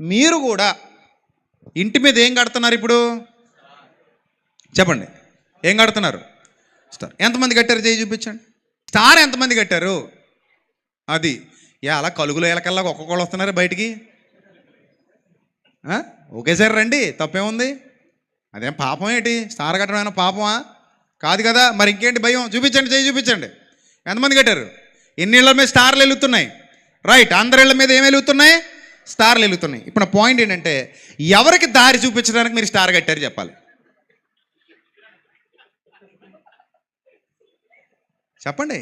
మీరు కూడా ఇంటి మీద ఏం కడుతున్నారు ఇప్పుడు? చెప్పండి. ఏం కడుతున్నారు? స్టార్. ఎంతమంది కట్టారు చేయి చూపించండి. స్టార్ ఎంతమంది కట్టారు? అది. ఎలా కలుగులో కలుగులు ఎలకల్లా ఒక్కొక్కళ్ళు వస్తున్నారు బయటికి? ఒకేసారి రండి. తప్పేముంది అదేం పాపం ఏంటి? స్టార్ కట్టడం పాపమా? కాదు కదా. మరి ఇంకేంటి భయం? చూపించండి చేయి చూపించండి. ఎంతమంది కట్టారు? ఎన్ని ఇళ్ళ మీద స్టార్లు వెలుగుతున్నాయి? రైట్. అందరి ఇళ్ళ మీద ఏం వెలుగుతున్నాయి? స్టార్లు వెలుగుతున్నాయి. ఇప్పుడు నా పాయింట్ ఏంటంటే ఎవరికి దారి చూపించడానికి మీరు స్టార్ కట్టారు చెప్పాలి? చెప్పండి.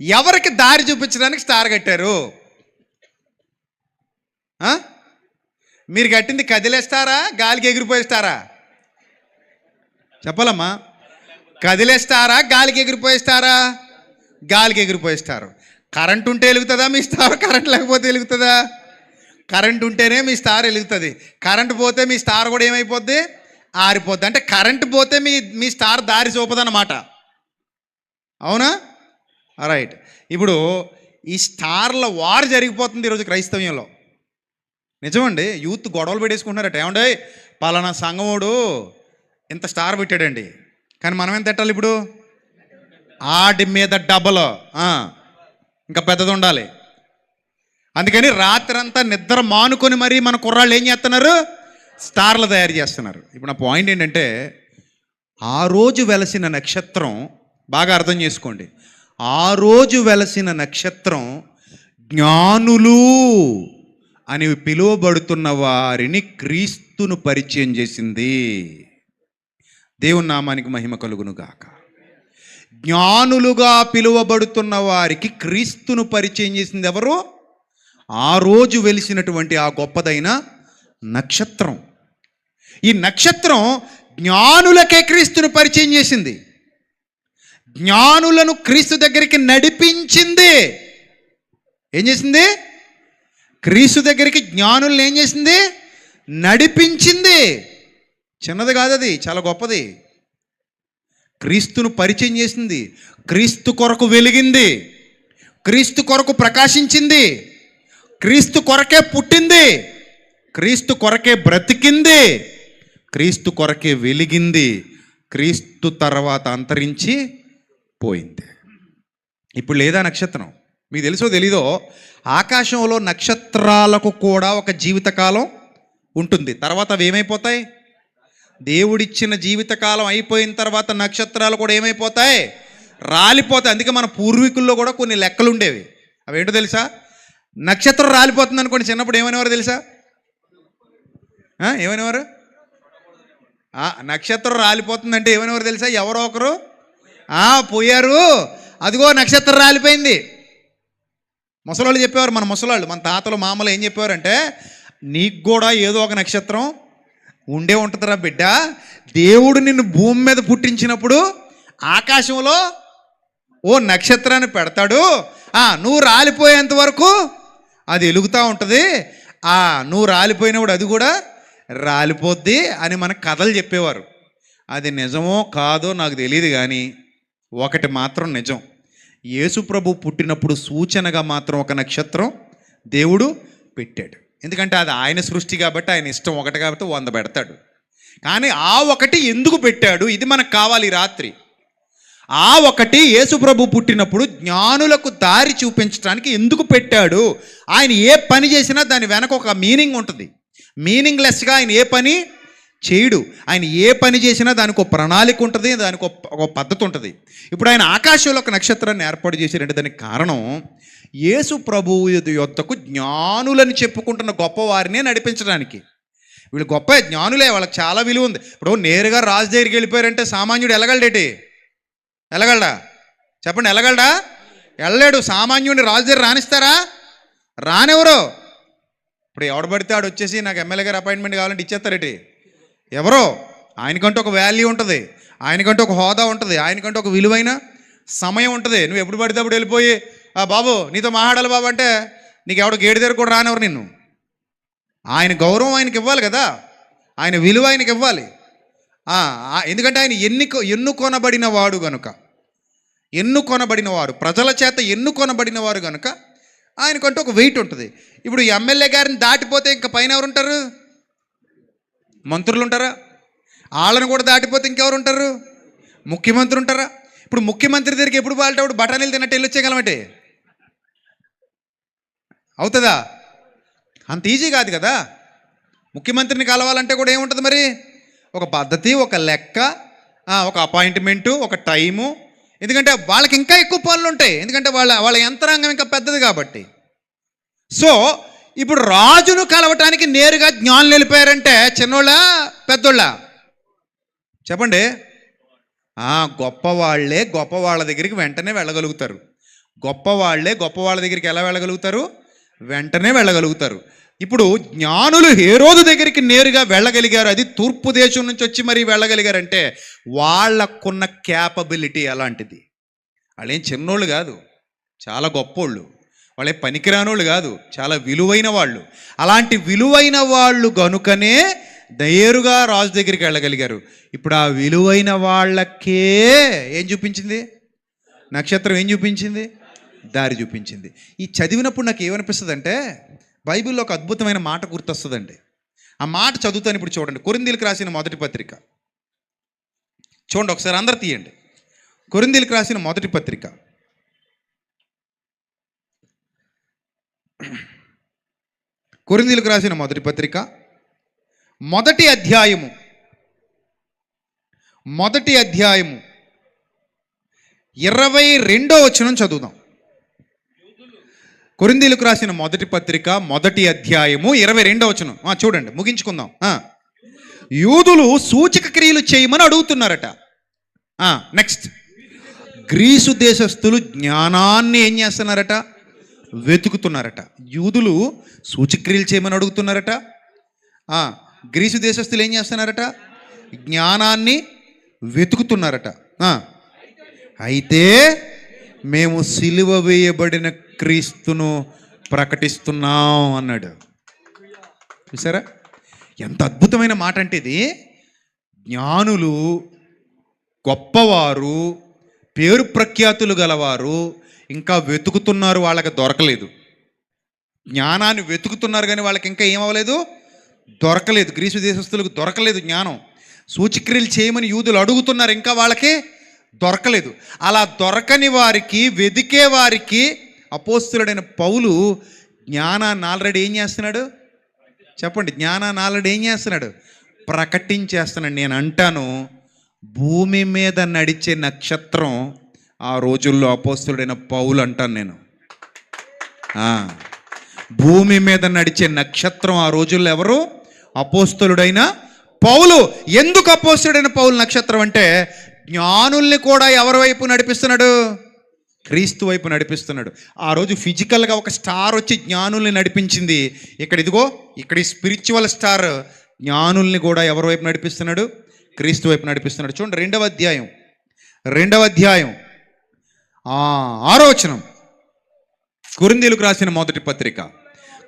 ఎవరికి దారి చూపించడానికి స్టార్ కట్టారు? మీరు కట్టింది కదిలేస్తారా గాలికి ఎగిరిపోయిస్తారా చెప్పాలమ్మా. కదిలేస్తారా గాలికి ఎగిరిపోయిస్తారా గాలికి ఎగిరిపోయిస్తారు కరెంట్ ఉంటే వెలుగుతుందా? మీ స్టార్ కరెంట్ లేకపోతే వెలుగుతుందా? కరెంట్ ఉంటేనే మీ స్టార్ వెలుగుతుంది. కరెంట్ పోతే మీ స్టార్ కూడా ఏమైపోద్ది? ఆరిపోద్ది. అంటే కరెంట్ పోతే మీ మీ స్టార్ దారి చూపదన్నమాట. అవునా? రైట్ ఇప్పుడు ఈ స్టార్ల వార్ జరిగిపోతుంది ఈరోజు క్రైస్తవ్యంలో. నిజమండి? యూత్ గొడవలు పెట్టేసుకుంటున్నారట. ఏమండే? పలానా సంగముడు ఇంత స్టార్ పెట్టాడండి. కానీ మనం ఎంత పెట్టాలి ఇప్పుడు? ఆడి మీద డబల్ ఇంకా పెద్దది ఉండాలి. అందుకని రాత్రంతా నిద్ర మానుకొని మరీ మన కుర్రాళ్ళు ఏం చేస్తున్నారు? స్టార్లు తయారు చేస్తున్నారు. ఇప్పుడు నా పాయింట్ ఏంటంటే ఆ రోజు వెలసిన నక్షత్రం బాగా అర్థం చేసుకోండి. ఆ రోజు వెలసిన నక్షత్రం జ్ఞానులు అని పిలువబడుతున్న వారిని క్రీస్తును పరిచయం చేసింది. దేవుని నామానికి మహిమ కలుగును గాక జ్ఞానులుగా పిలువబడుతున్న వారికి క్రీస్తును పరిచయం చేసింది ఎవరు? ఆ రోజు వెలిసినటువంటి ఆ గొప్పదైన నక్షత్రం. ఈ నక్షత్రం జ్ఞానులకే క్రీస్తును పరిచయం చేసింది. జ్ఞానులను క్రీస్తు దగ్గరికి నడిపించింది. ఏం చేసింది? క్రీస్తు దగ్గరికి జ్ఞానులను ఏం చేసింది? నడిపించింది. చిన్నది కాదు అది చాలా గొప్పది. క్రీస్తును పరిచయం చేసింది. క్రీస్తు కొరకు వెలిగింది. క్రీస్తు కొరకు ప్రకాశించింది. క్రీస్తు కొరకే పుట్టింది. క్రీస్తు కొరకే బ్రతికింది. క్రీస్తు కొరకే వెలిగింది. క్రీస్తు తర్వాత అంతరించి పోయింది. ఇప్పుడు లేదా నక్షత్రం? మీకు తెలుసో తెలీదో? ఆకాశంలో నక్షత్రాలకు కూడా ఒక జీవితకాలం ఉంటుంది. తర్వాత అవి ఏమైపోతాయి? దేవుడిచ్చిన జీవితకాలం అయిపోయిన తర్వాత నక్షత్రాలు కూడా ఏమైపోతాయి? రాలిపోతాయి. అందుకే మన పూర్వీకుల్లో కూడా కొన్ని లెక్కలు ఉండేవి అవేంటో తెలుసా? నక్షత్రం రాలిపోతుంది అనుకోండి చిన్నప్పుడు ఏమనేవారు తెలుసా? ఏమనేవారు? నక్షత్రం రాలిపోతుందంటే ఏమనేవారు తెలుసా? ఎవరో ఒకరు. ఆ, పోయారు. అదిగో నక్షత్రం రాలిపోయింది. ముసలోళ్ళు చెప్పేవారు మన ముసలాళ్ళు మన తాతలు మామలు ఏం చెప్పేవారంటే నీకు కూడా ఏదో ఒక నక్షత్రం ఉండే ఉంటుందిరా బిడ్డ. దేవుడు నిన్ను భూమి మీద పుట్టించినప్పుడు ఆకాశంలో ఓ నక్షత్రాన్ని పెడతాడు. నువ్వు రాలిపోయేంత వరకు అది వెలుగుతూ ఉంటుంది. ఆ నువ్వు రాలిపోయినప్పుడు అది కూడా రాలిపోద్ది అని మన కథలు చెప్పేవారు. అది నిజమో కాదో నాకు తెలియదు కానీ ఒకటి మాత్రం నిజం. యేసుప్రభు పుట్టినప్పుడు సూచనగా మాత్రం ఒక నక్షత్రం దేవుడు పెట్టాడు. ఎందుకంటే అది ఆయన సృష్టి కాబట్టి ఆయన ఇష్టం ఒకటి కాబట్టి వంద పెడతాడు. కానీ ఆ ఒకటి ఎందుకు పెట్టాడు? ఇది మనకు కావాలి రాత్రి. ఆ ఒకటి యేసుప్రభు పుట్టినప్పుడు జ్ఞానులకు దారి చూపించడానికి ఎందుకు పెట్టాడు? ఆయన ఏ పని చేసినా దాని వెనక ఒక మీనింగ్ ఉంటుంది. మీనింగ్లెస్గా ఆయన ఏ పని చేయడు. ఆయన ఏ పని చేసినా దానికి ఒక ప్రణాళిక ఉంటుంది దానికి ఒక పద్ధతి ఉంటుంది. ఇప్పుడు ఆయన ఆకాశంలో ఒక నక్షత్రాన్ని ఏర్పాటు చేశారంటే దానికి కారణం యేసు ప్రభు యొద్దకు జ్ఞానులని చెప్పుకుంటున్న గొప్పవారినే నడిపించడానికి. వీళ్ళు గొప్ప జ్ఞానులే వాళ్ళకి చాలా విలువ ఉంది. ఇప్పుడు నేరుగా రాజు దగ్గరికి వెళ్ళిపోయారంటే సామాన్యుడు ఎలగలడేటి? వెళ్ళగలడా చెప్పండి వెళ్ళగలడా వెళ్ళలేడు సామాన్యుడిని రాజు దగ్గర రాణిస్తారా? రానెవరో? ఇప్పుడు ఎవడు పడితే ఆడు వచ్చేసి నాకు ఎమ్మెల్యే గారు అపాయింట్మెంట్ కావాలంటే ఇచ్చేస్తారేటి ఎవరో? ఆయనకంటూ ఒక వాల్యూ ఉంటుంది. ఆయనకంటూ ఒక హోదా ఉంటుంది. ఆయనకంటూ ఒక విలువైన సమయం ఉంటుంది. నువ్వు ఎప్పుడు పడితే అప్పుడు వెళ్ళిపోయి ఆ బాబు నీతో మాట్లాడాలి బాబు అంటే నీకు ఎవడు గేడి దగ్గర కూడా రానివ్వరు నిన్ను. ఆయన గౌరవం ఆయనకి ఇవ్వాలి కదా. ఆయన విలువ ఆయనకి ఇవ్వాలి. ఎందుకంటే ఆయన ఎన్నిక ఎన్నుకొనబడిన వాడు గనుక. ఎన్నుకొనబడిన వారు ప్రజల చేత ఎన్నుకొనబడిన వారు గనుక ఆయనకంటూ ఒక వెయిట్ ఉంటుంది. ఇప్పుడు ఎమ్మెల్యే గారిని దాటిపోతే ఇంకా పైన ఎవరు ఉంటారు మంత్రులు ఉంటారా వాళ్ళని కూడా దాటిపోతే ఇంకెవరు ఉంటారు ముఖ్యమంత్రి ఉంటారా ఇప్పుడు ముఖ్యమంత్రి దగ్గరికి ఎప్పుడు వాళ్ళటప్పుడు బఠానీలు తిన్నట్టు వెళ్ళి వచ్చేయగలమంటే అవుతుందా? అంత ఈజీ కాదు కదా. ముఖ్యమంత్రిని కలవాలంటే కూడా ఏముంటుంది మరి? ఒక పద్ధతి ఒక లెక్క ఒక అపాయింట్మెంటు ఒక టైము. ఎందుకంటే వాళ్ళకి ఇంకా ఎక్కువ పనులు ఉంటాయి. ఎందుకంటే వాళ్ళ వాళ్ళ యంత్రాంగం ఇంకా పెద్దది కాబట్టి. సో ఇప్పుడు రాజును కలవటానికి నేరుగా జ్ఞానులు వెళ్ళిపోయారంటే చిన్నోళ్ళ పెద్దోళ్ళ? చెప్పండి. గొప్పవాళ్ళే గొప్ప వాళ్ళ దగ్గరికి వెంటనే వెళ్ళగలుగుతారు. గొప్పవాళ్ళే గొప్ప వాళ్ళ దగ్గరికి ఎలా వెళ్ళగలుగుతారు? వెంటనే వెళ్ళగలుగుతారు. ఇప్పుడు జ్ఞానులు హేరోదు దగ్గరికి నేరుగా వెళ్ళగలిగారు. అది తూర్పు దేశం నుంచి వచ్చి మరీ వెళ్ళగలిగారంటే వాళ్ళకున్న క్యాపబిలిటీ అలాంటిది. వాళ్ళేం చిన్నోళ్ళు కాదు. చాలా గొప్పోళ్ళు. వాళ్ళే పనికిరానోళ్ళు కాదు. చాలా విలువైన వాళ్ళు. అలాంటి విలువైన వాళ్ళు గనుకనే నేరుగా రాజు దగ్గరికి వెళ్ళగలిగారు. ఇప్పుడు ఆ విలువైన వాళ్ళకే ఏం చూపించింది? నక్షత్రం ఏం చూపించింది? దారి చూపించింది. ఈ చదివినప్పుడు నాకు ఏమనిపిస్తుంది అంటే బైబిల్లో ఒక అద్భుతమైన మాట గుర్తొస్తుందండి. ఆ మాట చదువుతాను ఇప్పుడు చూడండి. కొరిందీలకు రాసిన మొదటి పత్రిక. చూడండి ఒకసారి అందరు తీయండి. కొరిందీలకు రాసిన మొదటి పత్రిక. కొరిందీలకు రాసిన మొదటి పత్రిక. మొదటి అధ్యాయము. మొదటి అధ్యాయము. ఇరవై రెండో వచనం చదువుదాం. కొరిందీలకు రాసిన మొదటి పత్రిక మొదటి అధ్యాయము ఇరవై రెండో వచనం. చూడండి ముగించుకుందాం. యూదులు సూచక క్రియలు చేయమని అడుగుతున్నారట. నెక్స్ట్ గ్రీసు దేశస్థులు జ్ఞానాన్ని ఏం చేస్తున్నారట? వెతుకుతున్నారట. యూదులు సూచక్రియలు చేయమని అడుగుతున్నారట. గ్రీసు దేశస్థులు ఏం చేస్తున్నారట? జ్ఞానాన్ని వెతుకుతున్నారట. అయితే మేము సిలువ వేయబడిన క్రీస్తును ప్రకటిస్తున్నాం అన్నాడు. చూసారా? ఎంత అద్భుతమైన మాట అంటే ఇది. జ్ఞానులు గొప్పవారు పేరు ప్రఖ్యాతులు గలవారు ఇంకా వెతుకుతున్నారు వాళ్ళకి దొరకలేదు. జ్ఞానాన్ని వెతుకుతున్నారు కానీ వాళ్ళకి ఇంకా ఏమవ్వలేదు? దొరకలేదు. గ్రీసు దేశస్తులకు దొరకలేదు జ్ఞానం. సూచిక్రియలు చేయమని యూదులు అడుగుతున్నారు ఇంకా వాళ్ళకి దొరకలేదు. అలా దొరకని వారికి వెదికే వారికి అపోస్తులుడైన పౌలు జ్ఞానాన్ని ఆల్రెడీ ఏం చేస్తున్నాడు? చెప్పండి జ్ఞానాన్ని ఆల్రెడీ ఏం చేస్తున్నాడు? ప్రకటించేస్తున్నాడు. నేను అంటాను భూమి మీద నడిచే నక్షత్రం ఆ రోజుల్లో అపోస్తుడైన పౌలు అంటాను నేను. భూమి మీద నడిచే నక్షత్రం ఆ రోజుల్లో ఎవరు? అపోస్తులుడైన పౌలు. ఎందుకు అపోస్తుడైన పౌలు నక్షత్రం అంటే జ్ఞానుల్ని కూడా ఎవరి వైపు నడిపిస్తున్నాడు? క్రీస్తు వైపు నడిపిస్తున్నాడు. ఆ రోజు ఫిజికల్గా ఒక స్టార్ వచ్చి జ్ఞానుల్ని నడిపించింది. ఇక్కడ ఇదిగో ఇక్కడ ఈ స్పిరిచువల్ స్టార్ జ్ఞానుల్ని కూడా ఎవరి వైపు నడిపిస్తున్నాడు? క్రీస్తు వైపు నడిపిస్తున్నాడు. చూడండి రెండవ అధ్యాయం. రెండవ అధ్యాయం. ఆరోచనం ఆరో కొరిందీలకు రాసిన మొదటి పత్రిక.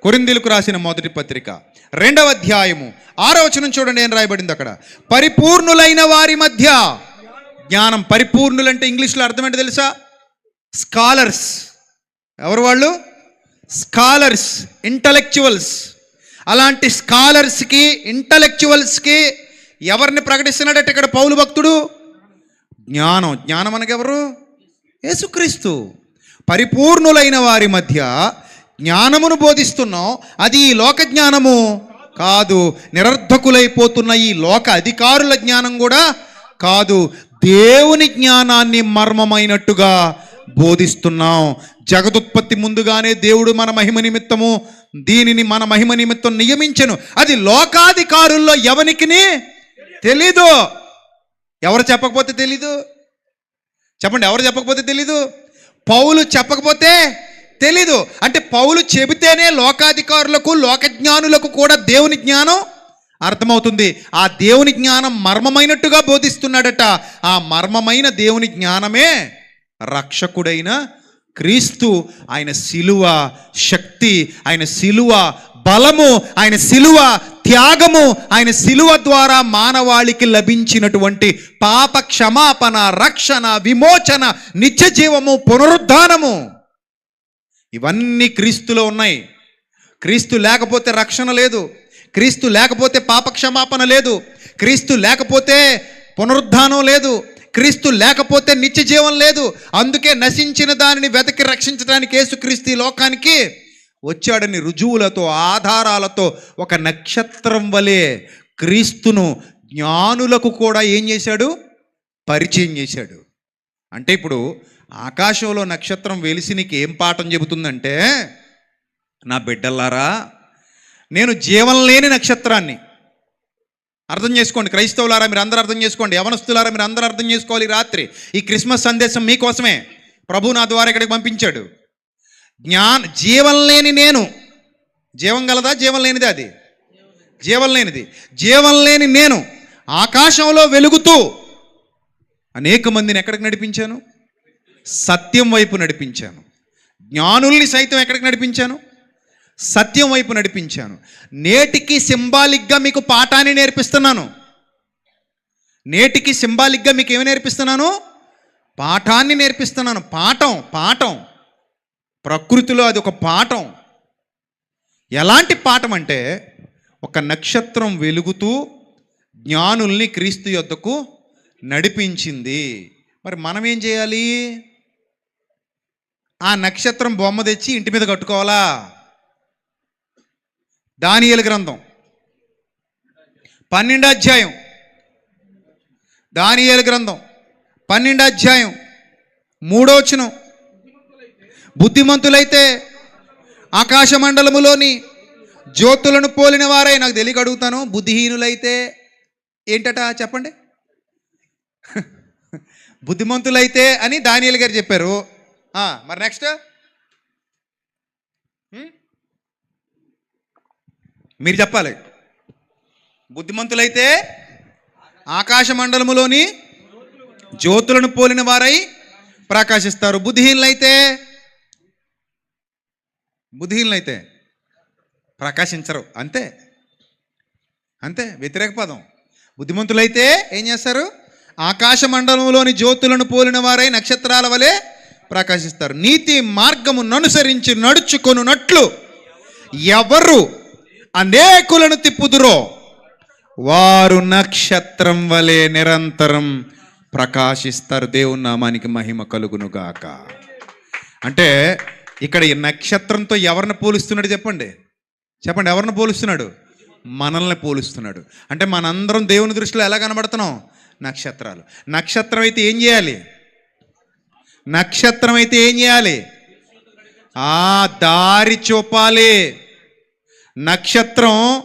కొరిందీలకు రాసిన మొదటి పత్రిక. రెండవ అధ్యాయము. ఆరోచనం చూడండి ఏం రాయబడింది అక్కడ? పరిపూర్ణులైన వారి మధ్య జ్ఞానం. పరిపూర్ణులంటే ఇంగ్లీష్లో అర్థం ఏంటో తెలుసా? స్కాలర్స్. ఎవరు వాళ్ళు? Scholars intellectuals. అలాంటి స్కాలర్స్కి ఇంటలెక్చువల్స్కి ఎవరిని ప్రకటిస్తున్నాడట ఇక్కడ పౌలు భక్తుడు? జ్ఞానం. జ్ఞానం అనగెవరు యేసుక్రీస్తు. పరిపూర్ణులైన వారి మధ్య జ్ఞానమును బోధిస్తున్నాం. అది ఈ లోక జ్ఞానము కాదు. నిరర్ధకులైపోతున్న ఈ లోక అధికారుల జ్ఞానం కూడా కాదు. దేవుని జ్ఞానాన్ని మర్మమైనట్టుగా బోధిస్తున్నాం. జగదుత్పత్తి ముందుగానే దేవుడు మన మహిమ నిమిత్తము దీనిని మన మహిమ నిమిత్తం నియమించను. అది లోకాధికారుల్లో ఎవనికిని తెలీదు. ఎవరు చెప్పకపోతే తెలీదు? చెప్పండి ఎవరు చెప్పకపోతే తెలీదు? పౌలు చెప్పకపోతే తెలీదు. అంటే పౌలు చెబితేనే లోకాధికారులకు లోకజ్ఞానులకు కూడా దేవుని జ్ఞానం అర్థమవుతుంది. ఆ దేవుని జ్ఞానం మర్మమైనట్టుగా బోధిస్తున్నాడట. ఆ మర్మమైన దేవుని జ్ఞానమే రక్షకుడైన క్రీస్తు ఆయన శిలువ శక్తి ఆయన శిలువ బలము ఆయన శిలువ త్యాగము ఆయన శిలువ ద్వారా మానవాళికి లభించినటువంటి పాప క్షమాపణ రక్షణ విమోచన నిత్య జీవము పునరుద్ధానము. ఇవన్నీ క్రీస్తులో ఉన్నాయి. క్రీస్తు లేకపోతే రక్షణ లేదు. క్రీస్తు లేకపోతే పాపక్షమాపణ లేదు. క్రీస్తు లేకపోతే పునరుద్ధానం లేదు. క్రీస్తు లేకపోతే నిత్య జీవం లేదు. అందుకే నశించిన దానిని వెతకి రక్షించడానికి యేసుక్రీస్తు ఈ లోకానికి వచ్చాడని రుజువులతో ఆధారాలతో ఒక నక్షత్రం వలె క్రీస్తును జ్ఞానులకు కూడా ఏం చేశాడు? పరిచయం చేశాడు. అంటే ఇప్పుడు ఆకాశంలో నక్షత్రం వెలిసి నీకు ఏం పాఠం చెబుతుందంటే నా బిడ్డల్లారా నేను జీవం లేని నక్షత్రాన్ని అర్థం చేసుకోండి క్రైస్తవులారా మీరు అందరూ అర్థం చేసుకోండి యవనస్తులారా మీరు అందరూ అర్థం చేసుకోవాలి రాత్రి. ఈ క్రిస్మస్ సందేశం మీకోసమే. ప్రభు నా ద్వారా ఇక్కడికి పంపించాడు. జ్ఞాన్ జీవం లేని నేను. జీవం గలదా? జీవం లేనిది అది. జీవం లేనిది. జీవం లేని నేను ఆకాశంలో వెలుగుతూ అనేక మందిని ఎక్కడికి నడిపించాను? సత్యం వైపు నడిపించాను. జ్ఞానుల్ని సైతం ఎక్కడికి నడిపించాను? సత్యం వైపు నడిపించాను. నేటికి సింబాలిక్గా మీకు పాఠాన్ని నేర్పిస్తున్నాను. నేటికి సింబాలిక్గా మీకు ఏమి నేర్పిస్తున్నాను? పాఠాన్ని నేర్పిస్తున్నాను. పాఠం పాఠం. ప్రకృతిలో అది ఒక పాఠం. ఎలాంటి పాఠం అంటే ఒక నక్షత్రం వెలుగుతూ జ్ఞానుల్ని క్రీస్తు యొద్దకు నడిపించింది. మరి మనం ఏం చేయాలి? ఆ నక్షత్రం బొమ్మ తెచ్చి ఇంటి మీద కట్టుకోవాలా? దానియలు గ్రంథం. పన్నెండు అధ్యాయం దానియలు గ్రంథం. పన్నెండు అధ్యాయం మూడోచనం. బుద్ధిమంతులైతే ఆకాశ మండలములోని జ్యోతులను పోలిన వారే నాకు తెలియక అడుగుతాను. బుద్ధిహీనులైతే ఏంటట చెప్పండి? బుద్ధిమంతులైతే అని దానియల్ గారు చెప్పారు. మరి నెక్స్ట్. మీరు చెప్పాలి. బుద్ధిమంతులైతే ఆకాశ మండలములోని జ్యోతులను పోలిన వారై ప్రకాశిస్తారు. బుద్ధిహీనులైతే బుద్ధిహీనులైతే ప్రకాశించరు. అంతే. అంతే. వ్యతిరేక పదం. బుద్ధిమంతులైతే ఏం చేస్తారు? ఆకాశ మండలంలోని జ్యోతులను పోలిన వారై నక్షత్రాల వలె ప్రకాశిస్తారు. నీతి మార్గమును అనుసరించి నడుచుకొనున్నట్లు ఎవరు అనేకులను తిప్పుదురో. వారు నక్షత్రం వలె నిరంతరం ప్రకాశిస్తారు. దేవుని నామానికి మహిమ కలుగునుగాక. అంటే ఇక్కడ ఈ నక్షత్రంతో ఎవరిని పోలుస్తున్నాడు చెప్పండి? చెప్పండి ఎవరిని పోలుస్తున్నాడు? మనల్ని పోలుస్తున్నాడు. అంటే మనందరం దేవుని దృష్టిలో ఎలా కనబడుతున్నాం? నక్షత్రాలు. నక్షత్రం అయితే ఏం చేయాలి? నక్షత్రం అయితే ఏం చేయాలి? ఆ దారి చూపాలి. నక్షత్రం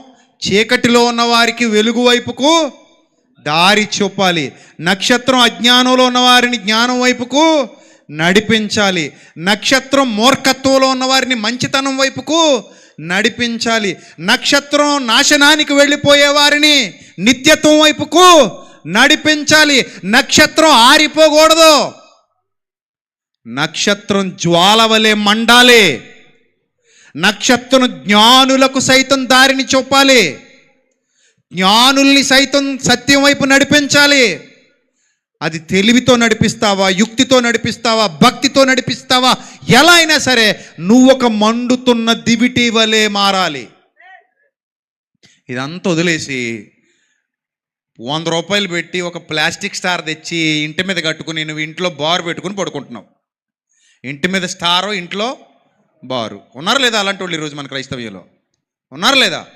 చీకటిలో ఉన్న వారికి వెలుగు వైపుకు దారి చూపాలి. నక్షత్రం అజ్ఞానంలో ఉన్న వారిని జ్ఞానం వైపుకు నడిపించాలి. నక్షత్రం మూర్ఖత్వంలో ఉన్న వారిని మంచితనం వైపుకు నడిపించాలి. నక్షత్రం నాశనానికి వెళ్ళిపోయే వారిని నిత్యత్వం వైపుకు నడిపించాలి. నక్షత్రం ఆరిపోకూడదు. నక్షత్రం జ్వాల వలె మండాలి. నక్షత్రం జ్ఞానులకు సైతం దారిని చూపాలి. జ్ఞానుల్ని సైతం సత్యం వైపు నడిపించాలి. అది తెలివితో నడిపిస్తావా యుక్తితో నడిపిస్తావా భక్తితో నడిపిస్తావా? ఎలా అయినా సరే నువ్వు ఒక మండుతున్న దివిటి వలె మారాలి. ఇదంతా వదిలేసి వంద రూపాయలు పెట్టి ఒక ప్లాస్టిక్ స్టార్ తెచ్చి ఇంటి మీద కట్టుకుని నువ్వు ఇంట్లో బార్ పెట్టుకుని పడుకుంటున్నావు. ఇంటి మీద స్టారో ఇంట్లో బారు. ఉన్నారు లేదా అలాంటి వాళ్ళు ఈరోజు మన క్రైస్తవ్యంలో? ఉన్నారు లేదా?